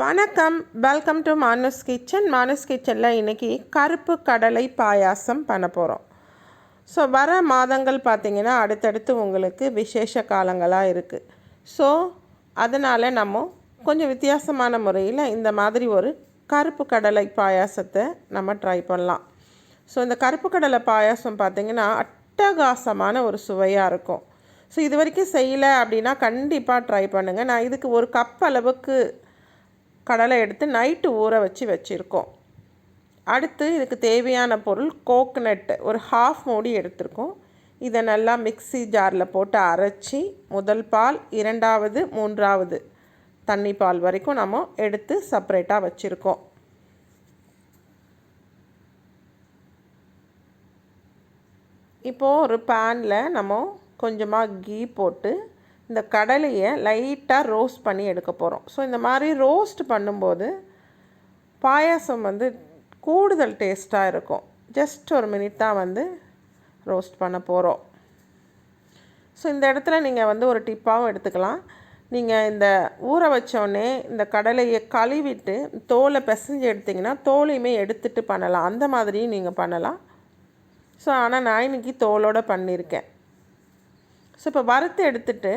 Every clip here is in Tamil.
வணக்கம். Welcome to Manas kitchen Manas கிச்சனில் இன்றைக்கி கருப்பு கடலை பாயாசம் பண்ண போகிறோம் ஸோ வர மாதங்கள் பார்த்திங்கன்னா அடுத்தடுத்து உங்களுக்கு விசேஷ காலங்களாக இருக்குது ஸோ அதனால் நம்ம கொஞ்சம் வித்தியாசமான முறையில் இந்த மாதிரி ஒரு கருப்பு கடலை பாயாசத்தை நம்ம ட்ரை பண்ணலாம். ஸோ இந்த கருப்பு கடலை பாயாசம் பார்த்திங்கன்னா அட்டகாசமான ஒரு சுவையாக இருக்கும். ஸோ இது வரைக்கும் செய்யலை அப்படின்னா கண்டிப்பாக ட்ரை பண்ணுங்கள் நான் இதுக்கு ஒரு கப் அளவுக்கு கடலை எடுத்து நைட்டு ஊற வச்சு வச்சுருக்கோம். அடுத்து இதுக்கு தேவையான பொருள் கோக்னட்டு ஒரு ஹாஃப் மூடி எடுத்திருக்கோம். இதை நல்லா மிக்ஸி ஜாரில் போட்டு அரைச்சி முதல் பால் இரண்டாவது மூன்றாவது தண்ணி பால் வரைக்கும் நம்ம எடுத்து செப்ரேட்டாக வச்சுருக்கோம். இப்போது ஒரு பேனில் நம்ம கொஞ்சமாக கீ போட்டு இந்த கடலையை லைட்டாக ரோஸ்ட் பண்ணி எடுக்க போகிறோம் ஸோ இந்த மாதிரி ரோஸ்ட் பண்ணும்போது பாயாசம் வந்து கூடுதல் டேஸ்ட்டாக இருக்கும். ஜஸ்ட் ஒரு மினிட் தான் வந்து ரோஸ்ட் பண்ண போகிறோம் ஸோ இந்த இடத்துல நீங்கள் வந்து ஒரு டிப்பாகவும் எடுத்துக்கலாம். நீங்கள் இந்த ஊற வச்சோடனே இந்த கடலையை கழுவிட்டு தோலை பிசைஞ்சு எடுத்திங்கன்னா தோலையுமே எடுத்துகிட்டு பண்ணலாம். அந்த மாதிரியும் நீங்கள் பண்ணலாம். ஸோ ஆனால் நான் இன்றைக்கி தோலோடு பண்ணியிருக்கேன் ஸோ இப்போ வறுத்து எடுத்துட்டு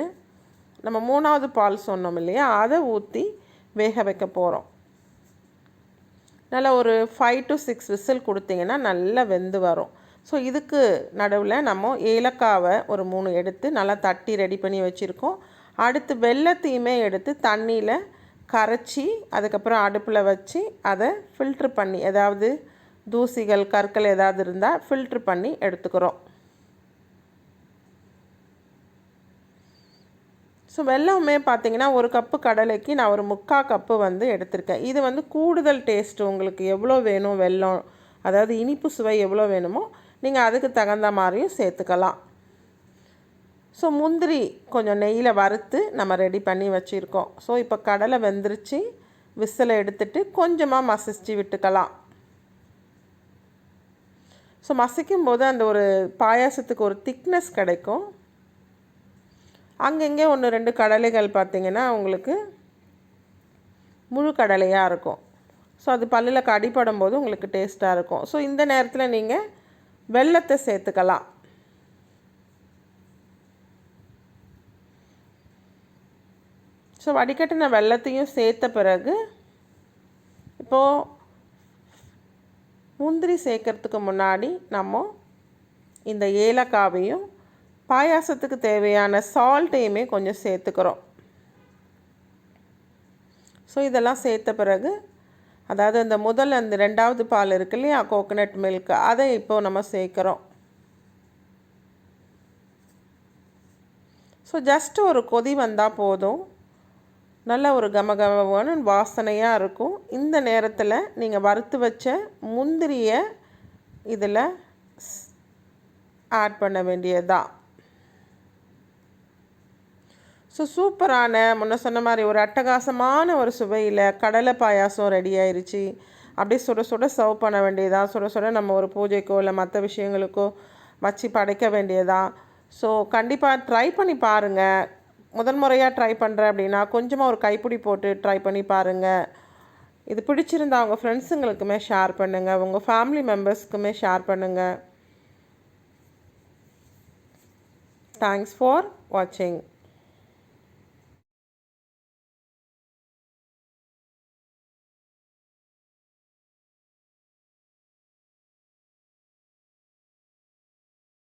நம்ம மூணாவது பால் சொன்னோம் இல்லையா? அதை ஊற்றி வேக வைக்க போகிறோம் நல்லா ஒரு ஃபைவ் டு சிக்ஸ் விசில் கொடுத்தீங்கன்னா நல்லா வெந்து வரும். ஸோ இதுக்கு நடுவில் நம்ம ஏலக்காவை ஒரு மூணு எடுத்து நல்லா தட்டி ரெடி பண்ணி வச்சுருக்கோம். அடுத்து வெள்ளத்தையுமே எடுத்து தண்ணியில் கரைச்சி அதுக்கப்புறம் அடுப்பில் வச்சு அதை ஃபில்ட்ரு பண்ணி ஏதாவது தூசிகள் கற்கள் ஏதாவது இருந்தால் ஃபில்ட்ரு பண்ணி எடுத்துக்கிறோம். ஸோ வெள்ளமே பார்த்தீங்கன்னா ஒரு கப்பு கடலைக்கு நான் ஒரு முக்கால் கப்பு வந்து எடுத்திருக்கேன். இது வந்து கூடுதல் டேஸ்ட்டு உங்களுக்கு எவ்வளோ வேணும் வெல்லம் அதாவது இனிப்பு சுவை எவ்வளோ வேணுமோ நீங்கள் அதுக்கு தகுந்த மாதிரியும் சேர்த்துக்கலாம். ஸோ முந்திரி கொஞ்சம் நெய்யில் வறுத்து நம்ம ரெடி பண்ணி வச்சுருக்கோம். ஸோ இப்போ கடலை வெந்துருச்சு விசிலை எடுத்துட்டு கொஞ்சமாக மசிச்சு விட்டுக்கலாம். ஸோ மசிக்கும் போது அந்த ஒரு பாயாசத்துக்கு ஒரு திக்னஸ் கிடைக்கும். அங்கங்கே ஒன்று ரெண்டு கடலைகள் பார்த்திங்கன்னா உங்களுக்கு முழு கடலையாக இருக்கும். ஸோ அது பல்லில் கடிப்படும் போது உங்களுக்கு டேஸ்ட்டாக இருக்கும். ஸோ இந்த நேரத்தில் நீங்கள் வெள்ளத்தை சேர்த்துக்கலாம். ஸோ வடிகட்டின வெள்ளத்தையும் சேர்த்த பிறகு இப்போது முந்திரி சேர்க்கறதுக்கு முன்னாடி நம்ம இந்த ஏலக்காவையும் பாயாசத்துக்கு தேவையான சால்ட்டையுமே கொஞ்சம் சேர்த்துக்கிறோம். ஸோ இதெல்லாம் சேர்த்த பிறகு அதாவது அந்த முதல் அந்த ரெண்டாவது பால் இருக்கு இல்லையா கோகோனட் மில்க் அதை இப்போது நம்ம சேர்க்குறோம். ஸோ ஜஸ்ட் ஒரு கொதி வந்தால் போதும். நல்ல ஒரு கமகமான வாசனையாக இருக்கும். இந்த நேரத்தில் நீங்கள் வறுத்து வச்ச முந்திரியை இதில் ஆட் பண்ண வேண்டியதுதான். ஸோ சூப்பரான முன்ன சொன்ன மாதிரி ஒரு அட்டகாசமான ஒரு சுவையில் கடலை பாயாசம் ரெடி ஆயிடுச்சு அப்படியே சுட சுட சர்வ் பண்ண வேண்டியதான் சுட சுட நம்ம ஒரு பூஜைக்கோ இல்லை மற்ற விஷயங்களுக்கோ வச்சு படைக்க வேண்டியதான் ஸோ கண்டிப்பாக ட்ரை பண்ணி பாருங்கள் முதன் முறையாக ட்ரை பண்ணுறேன் அப்படின்னா கொஞ்சமாக ஒரு கைப்பிடி போட்டு ட்ரை பண்ணி பாருங்கள் இது பிடிச்சிருந்தா உங்கள் ஃப்ரெண்ட்ஸுங்களுக்குமே ஷேர் பண்ணுங்கள் உங்கள் ஃபேமிலி மெம்பர்ஸ்க்குமே ஷேர் பண்ணுங்கள் தேங்க்ஸ் ஃபார் வாட்சிங்